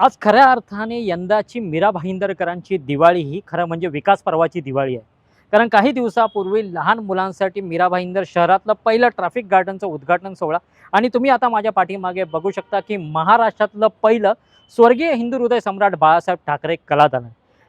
आज खऱ्या अर्थाने यंदाची मीरा भाईंदरकरांची दिवाळी ही खरं म्हणजे विकास पर्वाची दिवाळी आहे. कारण काही दिवसापूर्वी लहान मुलांसाठी मीरा भाईंदर शहरातलं पहिलं ट्रॅफिक गार्डनचं उद्घाटन सोहळा. आणि तुम्ही आता माझ्या पाठीमागे बघू शकता की महाराष्ट्रातलं पहिलं स्वर्गीय हिंदू हृदय सम्राट बाळासाहेब ठाकरे कलादालन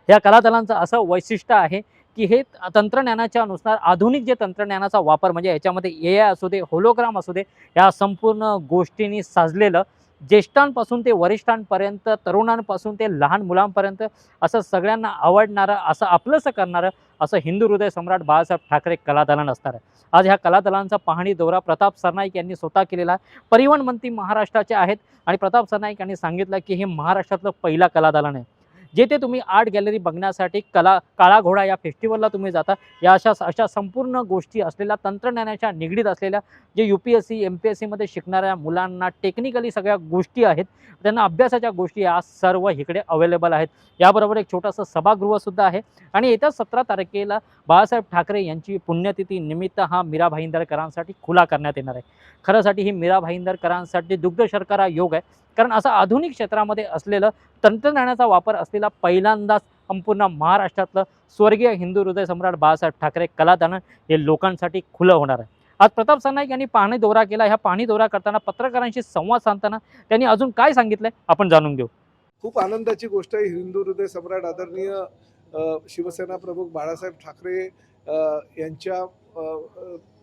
या कलादालांचं असं वैशिष्ट्य आहे की हे तंत्रज्ञानाच्या नुसार आधुनिक जे तंत्रज्ञानाचा वापर म्हणजे याच्यामध्ये ए आय असू दे होलोग्राम असू दे या संपूर्ण गोष्टींनी साजलेलं ज्येष्ठांपासून ते वरिष्ठांपर्यंत तरुणांपासून ते लहान मुलांपर्यंत असं सगळ्यांना आवडणारं असं आपलंसं करणारं असं हिंदू हृदय सम्राट बाळासाहेब ठाकरे कलादालन असणार आहे. आज ह्या कलादलांचा पाहणी दौरा प्रताप सरनाईक यांनी स्वतः केलेला आहे. परिवहन मंत्री महाराष्ट्राचे आहेत आणि प्रताप सरनाईक यांनी सांगितलं की हे महाराष्ट्रातलं पहिला कलादालन आहे. जेथे तुम्ही आर्ट गॅलरी बघण्यासाठी कला काळा घोडा या फेस्टिवलला तुम्ही जाता या अशा अशा संपूर्ण गोष्टी असलेल्या तंत्रज्ञानाच्या निगडीत असलेल्या जे U P S C M P S सीमध्ये शिकणाऱ्या मुलांना टेक्निकली सगळ्या गोष्टी आहेत त्यांना अभ्यासाच्या गोष्टी आज सर्व इकडे अवेलेबल आहेत. याबरोबर एक छोटंसं सभागृहसुद्धा आहे. आणि येत्या सतरा तारखेला बाळासाहेब ठाकरे यांची पुण्यतिथी निमित्त हा मीरा भाईंदरकरांसाठी खुला करण्यात येणार आहे. खरंसाठी ही मीरा भाईंदरकरांसाठी दुग्ध शर्करा योग आहे. कारण असं आधुनिक क्षेत्रामध्ये असलेलं तंत्रज्ञानाचा वापर असलेला पहिल्यांदाच संपूर्ण महाराष्ट्रातलं स्वर्गीय हिंदू हृदय सम्राट बाळासाहेब ठाकरे कलादालन हे लोकांसाठी खुलं होणार आहे. आज प्रताप सरनाईक यांनी पाहणी दौरा केला. ह्या पाहणी दौरा करताना पत्रकारांशी संवाद साधताना त्यांनी अजून काय सांगितलंय आपण जाणून घेऊ. खूप आनंदाची गोष्ट आहे. हिंदू हृदय सम्राट आदरणीय शिवसेना प्रमुख बाळासाहेब ठाकरे यांच्या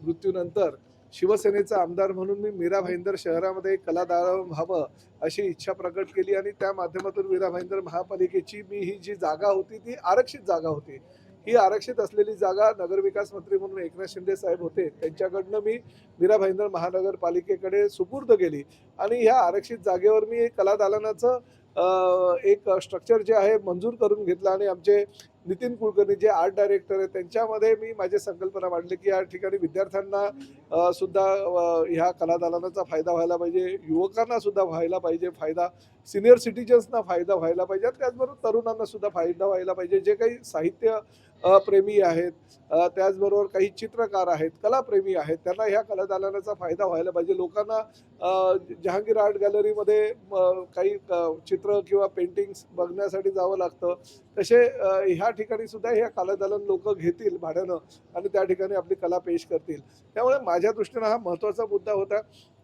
मृत्यूनंतर शिवसेनेचा आमदार म्हणून मी मीरा भाईंदर शहरामध्ये कलादालन व्हावं अशी इच्छा प्रकट केली आणि त्या माध्यमातून मीरा भाईंदर महापालिकेची मी ही जी जागा होती ती आरक्षित जागा होती. ही आरक्षित असलेली जागा नगरविकास मंत्री म्हणून एकनाथ शिंदे साहेब होते. त्यांच्याकडनं मी मीरा भाईंदर महानगरपालिकेकडे सुपूर्द केली आणि ह्या आरक्षित जागेवर मी कला कलादालनाचं एक स्ट्रक्चर जे आहे मंजूर करून घेतलं आणि आमचे नितीन कुलकर्णी जे आर्ट डायरेक्टर आहेत त्यांच्यामध्ये मी माझी संकल्पना मांडली की या ठिकाणी विद्यार्थ्यांना सुद्धा ह्या कलादालनाचा फायदा व्हायला पाहिजे युवकांना सुद्धा व्हायला पाहिजे फायदा सिनियर सिटीजन्सना फायदा व्हायला पाहिजे त्याचबरोबर तरुणांना सुद्धा फायदा व्हायला पाहिजे. जे काही साहित्य प्रेमी आहेत त्याचबरोबर काही चित्रकार आहेत कलाप्रेमी आहेत त्यांना ह्या कलादालनाचा फायदा व्हायला पाहिजे. लोकांना जहांगीर आर्ट गॅलरीमध्ये म, काही चित्र किंवा पेंटिंग्स बघण्यासाठी जावं लागतं. तसे ह्या त्या ठिकाणी सुद्धा ह्या कलादालन लोक घेतील भाड्यानं आणि त्या ठिकाणी आपली कला पेश करतील. त्यामुळे माझ्या दृष्टीनं हा महत्त्वाचा मुद्दा होता.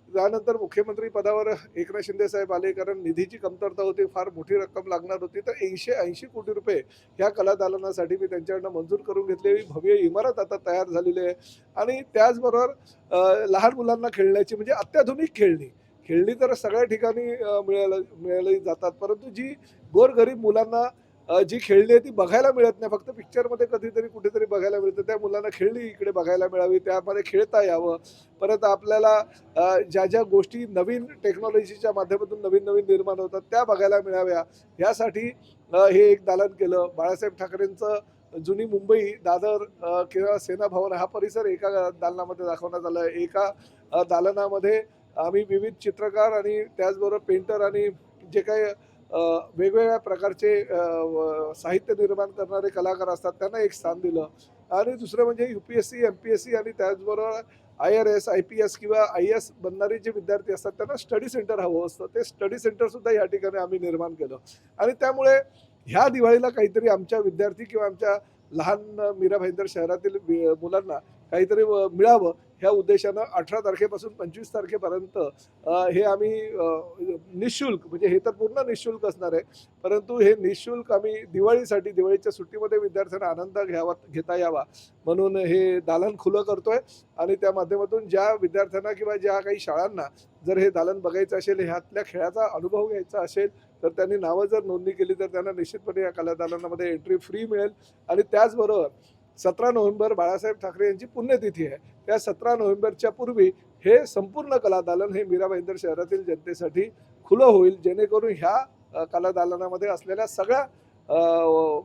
त्यानंतर मुख्यमंत्री पदावर एकनाथ शिंदे साहेब आले कारण निधीची कमतरता होती फार मोठी रक्कम लागणार होती. तर एकशे ऐंशी कोटी रुपये ह्या कलादालनासाठी मी त्यांच्याकडनं मंजूर करून घेतलेली भव्य इमारत आता तयार झालेली आहे. आणि त्याचबरोबर लहान मुलांना खेळण्याची म्हणजे अत्याधुनिक खेळणी. खेळणी तर सगळ्या ठिकाणी अ, मिळायला मिळाली जातात. परंतु जी गोरगरीब मुलांना जी खेळली आहे ती बघायला मिळत नाही. फक्त पिक्चरमध्ये कधीतरी कुठेतरी बघायला मिळतं. त्या मुलांना खेळली इकडे बघायला मिळावी त्यामध्ये खेळता यावं. परत आपल्याला ज्या ज्या गोष्टी नवीन टेक्नॉलॉजीच्या माध्यमातून नवीन नवीन निर्माण होतात त्या बघायला मिळाव्या. यासाठी हे एक दालन केलं. बाळासाहेब ठाकरेंचं जुनी मुंबई दादर किंवा सेना भवन हा परिसर एका दालनामध्ये दाखवण्यात आला आहे. एका दालनामध्ये आम्ही विविध चित्रकार आणि त्याचबरोबर पेंटर आणि जे काही वेगवेगळ्या प्रकारचे साहित्य निर्माण करणारे कलाकार असतात त्यांना एक स्थान दिलं. आणि दुसरं म्हणजे U P S C M P S C आणि त्याचबरोबर I R S I P S किंवा आय एस बनणारे जे विद्यार्थी असतात त्यांना स्टडी सेंटर हवं असतं. ते स्टडी सेंटरसुद्धा या ठिकाणी आम्ही निर्माण केलं. आणि त्यामुळे ह्या दिवाळीला काहीतरी आमच्या विद्यार्थी किंवा आमच्या लहान मीरा भाईंदर शहरातील मुलांना काहीतरी व- मिळावं. ह्या उद्देशानं अठरा तारखेपासून पंचवीस तारखेपर्यंत हे आम्ही निशुल्क म्हणजे हे तर पूर्ण निशुल्क असणार आहे परंतु हे निशुल्क आम्ही दिवाळीसाठी दिवाळीच्या सुट्टीमध्ये विद्यार्थ्यांना आनंद घ्यावा घेता यावा म्हणून हे दालन खुलं करतोय. आणि त्या माध्यमातून ज्या विद्यार्थ्यांना किंवा ज्या काही शाळांना जर हे दालन बघायचं असेल ह्यातल्या खेळाचा अनुभव घ्यायचा असेल तर त्यांनी नावं जर नोंदणी केली तर त्यांना निश्चितपणे या कलादालनामध्ये एंट्री फ्री मिळेल. आणि त्याचबरोबर सतरा नोव्हेंबर बाळासाहेब ठाकरे यांची पुण्यतिथी आहे. त्या सतरा नोव्हेंबरच्या पूर्वी हे संपूर्ण कलादालन हे मीरा भाईंदर शहरातील जनतेसाठी खुलं होईल. जेणेकरून ह्या कलादालनामध्ये असलेल्या सगळ्या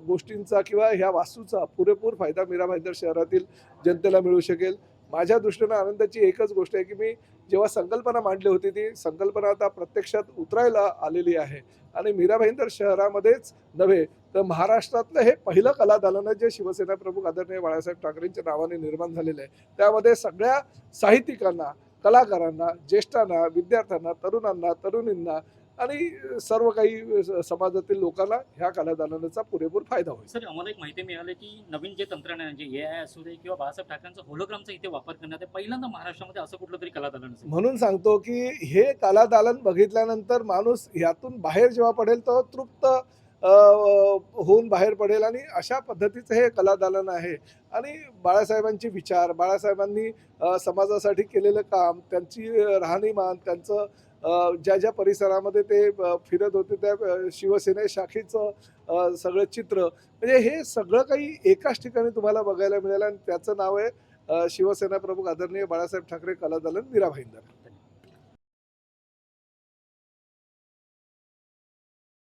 गोष्टींचा किंवा ह्या वास्तूचा पुरेपूर फायदा मीरा भाईंदर शहरातील जनतेला मिळू शकेल. माझ्या दृष्टीनं आनंदाची एकच गोष्ट आहे की मी जेव्हा संकल्पना मांडली होती ती संकल्पना आता प्रत्यक्षात उतरायला आलेली आहे. आणि मीरा भाईंदर शहरामध्येच नव्हे तर महाराष्ट्रातलं हे पहिलं कलादालन जे शिवसेना प्रमुख आदरणीय बाळासाहेब ठाकरेंच्या नावाने निर्माण झालेलं आहे त्यामध्ये सगळ्या साहित्यिकांना कलाकारांना ज्येष्ठांना विद्यार्थ्यांना तरुणांना तरुणींना आणि सर्व काही समाजातील लोकांना ह्या कलादालनाचा पुरेपूर फायदा होईल. सर आम्हाला एक माहिती मिळाली की नवीन जे तंत्रज्ञान जे ए आय असू दे किंवा बाळासाहेब ठाकरेंचा होलोग्रामचा इथे वापर करण्यात पहिल्यांदा महाराष्ट्रामध्ये असं कुठलं तरी कलादालन म्हणून सांगतो की हे कलादालन बघितल्यानंतर माणूस यातून बाहेर जेव्हा पडेल तो तृप्त होऊन बाहेर पडेल आणि अशा पद्धतीचं हे कलादालन आहे. आणि बाळासाहेबांचे विचार बाळासाहेबांनी समाजासाठी केलेलं काम त्यांची राहणीमान त्यांचं ज्या ज्या परिसरामध्ये ते फिरत होते त्या शिवसेने शाखेचं सगळं चित्र. म्हणजे हे सगळं काही एकाच ठिकाणी तुम्हाला बघायला मिळेल आणि त्याचं नाव आहे शिवसेना प्रमुख आदरणीय बाळासाहेब ठाकरे कलादालन मीरा भाईंदर.